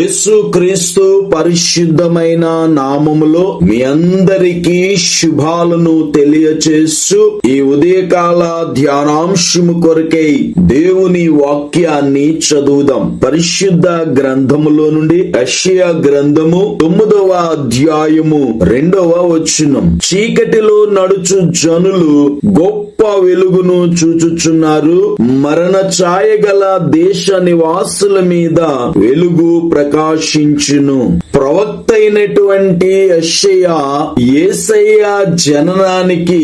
యేసు క్రీస్తు పరిశుద్ధమైన నామములో మీ అందరికీ శుభాలను తెలియచేస్తూ ఈ ఉదయకాల ధ్యానాంశము కొరకై దేవుని వాక్యాన్ని చదువుదాం. పరిశుద్ధ గ్రంథములో నుండి అషియా గ్రంథము తొమ్మిదవ అధ్యాయము రెండవ వచనం. చీకటిలో నడుచు జనులు గొప్ప వెలుగును చూచుచున్నారు. మరణ ఛాయ గల దేశ నివాసుల మీద వెలుగు ప్రకాశించును. ప్రవక్త అయినటువంటి యెషయా ఏసయ్య జననానికి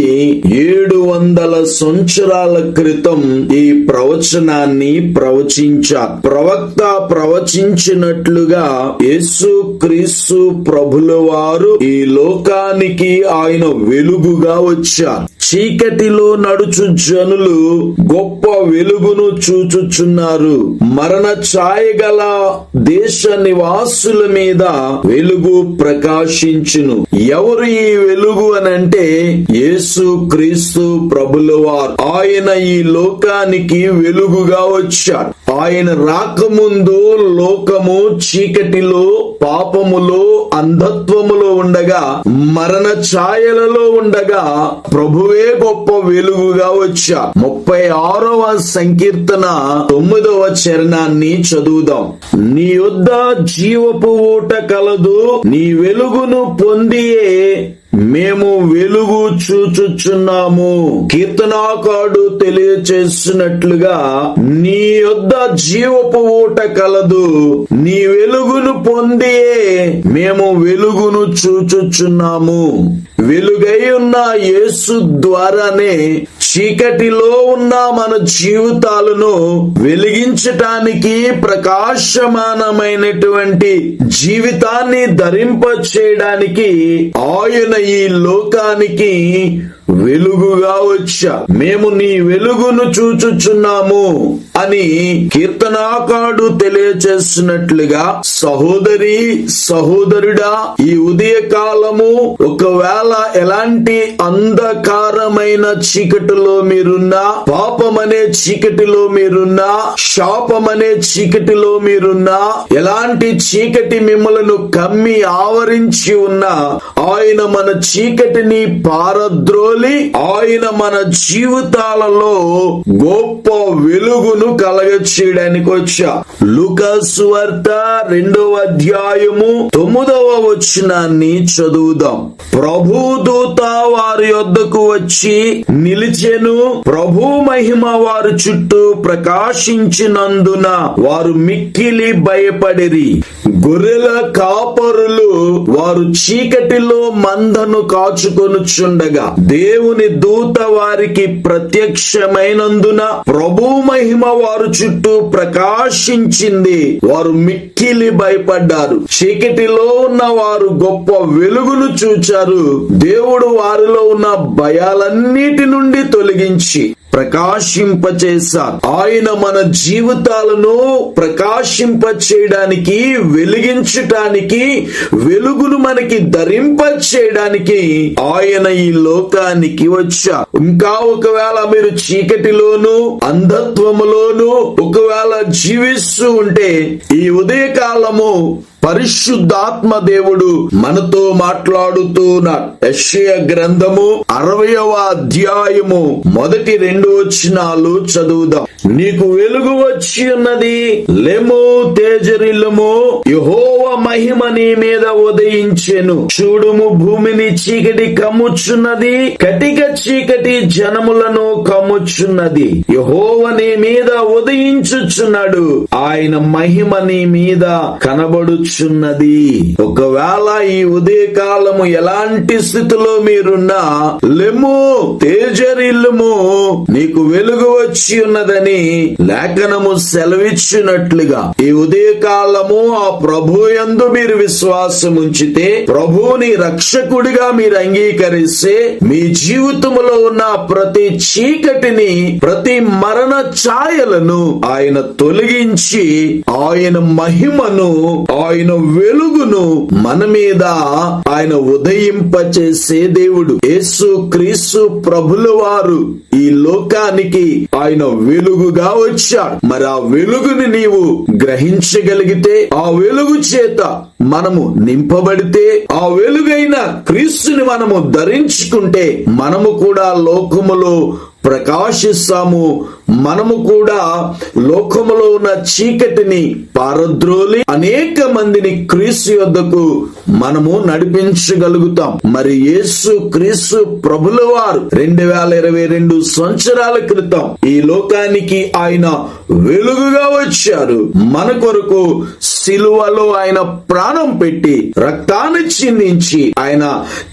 ఏడు వందల సంవత్సరాల క్రితం ఈ ప్రవచనాన్ని ప్రవచించ. ప్రవక్త ప్రవచించినట్లుగా యేసు క్రీస్తు ప్రభుల వారు ఈ లోకానికి ఆయన వెలుగుగా వచ్చారు. చీకటిలో నడుచు జనులు గొప్ప వెలుగును చూచుచున్నారు. మరణ ఛాయ గల దేశ నివాసుల మీద వెలుగు ప్రకాశించును. ఎవరు ఈ వెలుగు అనంటే యేసు క్రీస్తు ప్రభులవారు. ఆయన ఈ లోకానికి వెలుగుగా వచ్చాడు. ఆయన రాకముందు లోకము చీకటిలో పాపములో అంధత్వములో ఉండగా మరణ ఛాయలలో ఉండగా ప్రభువే గొప్ప వెలుగుగా వచ్చా. ముప్పై ఆరవ సంకీర్తన తొమ్మిదవ చరణాన్ని చదువుదాం. నీ యొద్ద జీవపు ఊట కలదు నీ వెలుగును పొందియే చూచుచున్నాము. కీర్తనాకాడు తెలియచేస్తున్నట్లుగా నీ యొద్ద జీవపు ఊట కలదు. నీ వెలుగును పొందియే మేము వెలుగును చూచుచున్నాము. వెలుగై ఉన్న యేసు ద్వారానే చీకటిలో ఉన్న మన జీవితాలను వెలిగించటానికి ప్రకాశమానమైనటువంటి జీవితాన్ని ధరింప చేయడానికి ఆయన ఈ లోకానికి వెలుగుగా వచ్చా. మేము నీ వెలుగును చూచుచున్నాము అని కీర్తనాకాడు తెలియచేస్తున్నట్లుగా సహోదరి సహోదరుడా ఈ ఉదయ కాలము ఒకవేళ ఎలాంటి అంధకారమైన చీకటిలో మీరున్నా పాపమనే చీకటిలో మీరున్నా శాపమనే చీకటిలో మీరున్నా ఎలాంటి చీకటి మిమ్మలను కమ్మి ఆవరించి ఉన్నా ఆయన మన చీకటిని పారద్రోలి ఆయన మన జీవితాలలో గొప్ప వెలుగును కలగ చేయడానికి వచ్చా. లుకాసు వార్త రెండవ అధ్యాయము తొమ్మిదవ వచనాన్ని చదువుదాం. ప్రభు దూత వారి యొద్దకు వచ్చి నిలిచెను ప్రభు మహిమ వారి చుట్టూ ప్రకాశించినందున వారు మిక్కిలి భయపడిరి. గొర్రెల కాపరులు వారు చీకటిలో మందను కాచుకొనుచుండగా దేవుని దూత వారికి ప్రత్యక్షమైనందున ప్రభు మహిమ వారు చుట్టూ ప్రకాశించింది. వారు మిక్కిలి భయపడ్డారు. చీకటిలో ఉన్న వారు గొప్ప వెలుగును చూచారు. దేవుడు వారిలో ఉన్న భయాలన్నిటి నుండి తొలగించి ప్రకాశింపచేశారు ఆయన మన జీవితాలను ప్రకాశింప చేయడానికి వెలిగించటానికి వెలుగును మనకి ధరింప చేయడానికి ఆయన ఈ లోకానికి వచ్చా. ఇంకా ఒకవేళ మీరు చీకటిలోను అంధత్వములోను ఒకవేళ జీవిస్తూ ఉంటే ఈ ఉదయకాలము పరిశుద్ధాత్మ దేవుడు మనతో మాట్లాడుతున్నాడు. యెషయ గ్రంథము అరవయవ అధ్యాయము మొదటి రెండు వచ్చినాలు చదువుదాం. నీకు వెలుగు వచ్చి ఉన్నది లెము తేజరిల్లము యహోవ మహిమ నీ మీద ఉదయించెను. చూడుము భూమిని చీకటి కమ్ముచున్నది కటిక చీకటి జనములను కమ్ముచున్నది. యహోవ నీ మీద ఉదయించుచున్నాడు. ఆయన మహిమ నీ మీద కనబడుచున్నది ఒకవేళ ఈ ఉదయకాలము ఎలాంటి స్థితిలో మీరున్నా లెమ్ము తేజరిల్లుము నీకు వెలుగు వచ్చి ఉన్నదని లేఖనము సెలవిచ్చినట్లుగా ఈ ఉదయకాలము ఆ ప్రభు యందు మీరు విశ్వాసం ఉంచితే ప్రభువుని రక్షకుడిగా మీరు అంగీకరిస్తే మీ జీవితంలో ఉన్న ప్రతి చీకటిని ప్రతి మరణ ఛాయలను ఆయన తొలగించి ఆయన మహిమను ఆయన ఆయన వెలుగును మన మీద ఆయన ఉదయింపచేసే దేవుడు. యేసు క్రీస్తు ప్రభుల వారు ఈ లోకానికి ఆయన వెలుగుగా వచ్చాడు మరి ఆ వెలుగుని నీవు గ్రహించగలిగితే ఆ వెలుగు చేత మనము నింపబడితే ఆ వెలుగైన క్రీస్తుని మనము ధరించుకుంటే మనము కూడా లోకములో ప్రకాశిస్తాము. మనము కూడా లోకములో ఉన్న చీకటిని పారద్రోలి అనేక మందిని క్రీస్తు యొద్దకు మనము నడిపించగలుగుతాం. మరి యేసు క్రీస్తు ప్రభుల వారు రెండు వేల ఇరవై రెండు సంవత్సరాల క్రితం ఈ లోకానికి ఆయన వెలుగుగా వచ్చారు. మన కొరకు సిలువలో ఆయన ప్రాణం పెట్టి రక్తాన్ని చిందించి ఆయన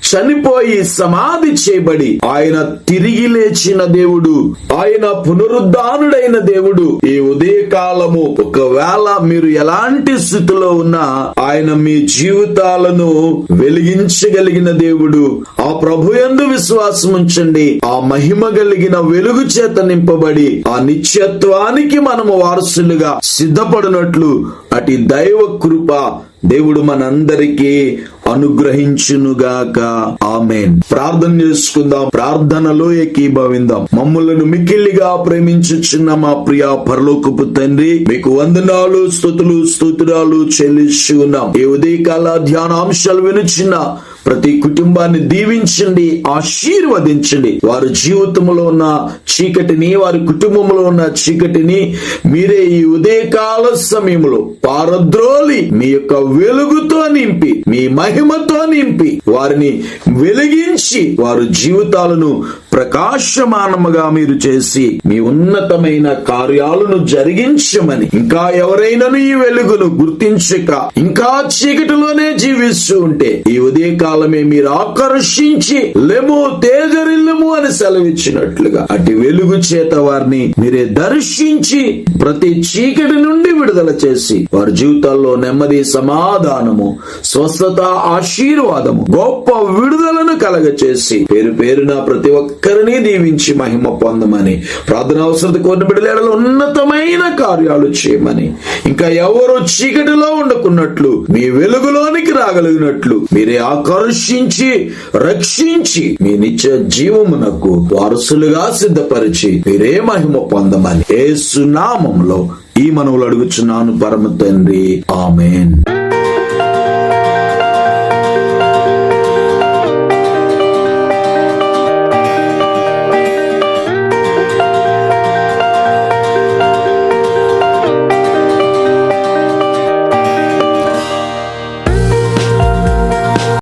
చనిపోయి సమాధి చేయబడి ఆయన తిరిగి లేచిన దేవుడు ఆయన పునరుద్ధానుడైన దేవుడు. ఈ ఉదయకాలము ఒకవేళ మీరు ఎలాంటి స్థితిలో ఉన్నా ఆయన మీ జీవితాలను వెలిగించగలిగిన దేవుడు. ఆ ప్రభు ఎందు విశ్వాసం ఉంచండి ఆ మహిమ కలిగిన వెలుగు చేత నింపబడి ఆ నిత్యత్వానికి మనము వారసులుగా సిద్ధపడినట్లు అటు దైవ కృప దేవుడు మనందరికీ అనుగ్రహించునుగాక. ఆమెన్. ప్రార్థన చేసుకుందాం. ప్రార్థనలో ఏకీభవిందాం. మమ్ములను మిక్కిలిగా ప్రేమించుచున్న మా ప్రియ పరలోకపు తండ్రి మీకు వందనాలు స్థుతులు స్తోత్రాలు చెల్లిస్తున్నాం ఈ ఉదయకాల ధ్యానాంశాలు వినుచున్న ప్రతి కుటుంబాన్ని దీవించండి ఆశీర్వదించండి. వారి జీవితంలో ఉన్న చీకటిని వారి కుటుంబంలో ఉన్న చీకటిని మీరే ఈ ఉదయకాల సమయంలో పారద్రోలి మీ యొక్క వెలుగుతో నింపి మీ మహిమతో నింపి వారిని వెలిగించి వారు జీవితాలను ప్రకాశమానముగా మీరు చేసి మీ ఉన్నతమైన కార్యాలను జరిగించమని. ఇంకా ఎవరైనా ఈ వెలుగును గుర్తించక ఇంకా చీకటిలోనే జీవిస్తూ ఉంటే ఈ ఉదయకాలమే మీరు ఆకర్షించి లెము తేజరిల్లము అని సెలవిచ్చినట్లుగా. అటు వెలుగు చేత వారిని మీరే దర్శించి ప్రతి చీకటి నుండి విడుదల చేసి వారి జీవితాల్లో నెమ్మది సమాధానము స్వస్థత ఆశీర్వాదము గొప్ప విడుదలను కలగచేసి పేరు పేరున ప్రతి ఒక్క ఒక్కరిని దీవించి మహిమ పొందమని. ప్రార్థన అవసరత కోరిన బిడ్డల ఉన్నతమైన కార్యాలు చేయమని. ఇంకా ఎవరు చీకటిలో ఉండకున్నట్లు మీ వెలుగులోనికి రాగలిగినట్లు మీరే ఆకర్షించి రక్షించి మీ నిత్య జీవమునకు వారసులుగా సిద్ధపరిచి మీరే మహిమ పొందమని. ఏ సునామంలో ఈ మనవులు అడుగుచున్నాను పరమ తండ్రి. ఆమెన్.